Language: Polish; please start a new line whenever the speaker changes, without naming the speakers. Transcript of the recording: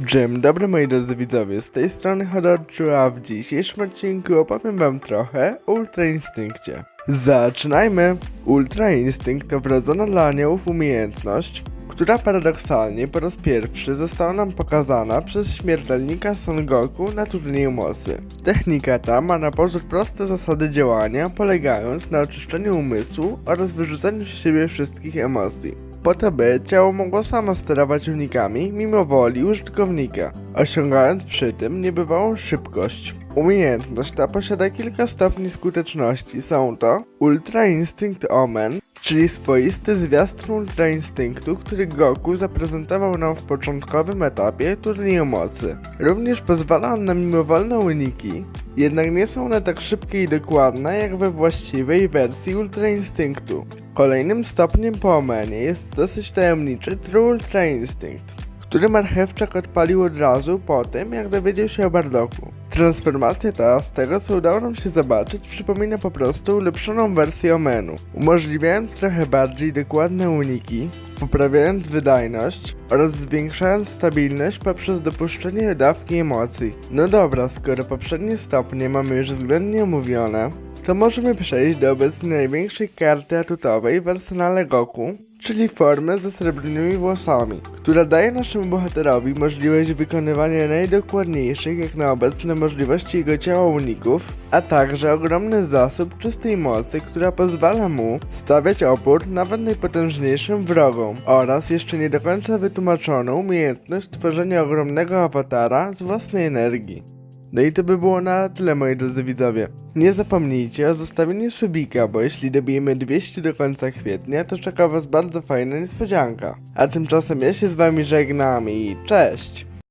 Dzień dobry moi drodzy widzowie, z tej strony Hodorczu, a w dzisiejszym odcinku opowiem wam trochę o Ultra Instynkcie. Zaczynajmy! Ultra Instynkt to wrodzona dla aniołów umiejętność, która paradoksalnie po raz pierwszy została nam pokazana przez śmiertelnika Son Goku na turnieju mocy. Technika ta ma na pozór proste zasady działania, polegając na oczyszczeniu umysłu oraz wyrzucaniu z siebie wszystkich emocji po to by ciało mogło samo sterować unikami mimo woli użytkownika, osiągając przy tym niebywałą szybkość. Umiejętność ta posiada kilka stopni skuteczności. Są to Ultra Instinct Omen, czyli swoisty zwiastun Ultra Instynktu, który Goku zaprezentował nam w początkowym etapie turnieju mocy. Również pozwala on na mimowolne uniki, jednak nie są one tak szybkie i dokładne jak we właściwej wersji Ultra Instynktu. Kolejnym stopniem po omenie jest dosyć tajemniczy True Ultra Instinct, który marchewczak odpalił od razu po tym, jak dowiedział się o Bardoku. Transformacja ta, z tego co udało nam się zobaczyć, przypomina po prostu ulepszoną wersję Omenu, umożliwiając trochę bardziej dokładne uniki, poprawiając wydajność oraz zwiększając stabilność poprzez dopuszczenie dawki emocji. No dobra, skoro poprzednie stopnie mamy już względnie omówione, to możemy przejść do obecnie największej karty atutowej w arsenale Goku, czyli formę ze srebrnymi włosami, która daje naszemu bohaterowi możliwość wykonywania najdokładniejszych jak na obecne możliwości jego ciała uników, a także ogromny zasób czystej mocy, która pozwala mu stawiać opór nawet najpotężniejszym wrogom oraz jeszcze nie do końca wytłumaczoną umiejętność tworzenia ogromnego awatara z własnej energii. No i to by było na tyle moi drodzy widzowie. Nie zapomnijcie o zostawieniu subika, bo jeśli dobijemy 200 do końca kwietnia, to czeka was bardzo fajna niespodzianka. A tymczasem ja się z wami żegnam i cześć!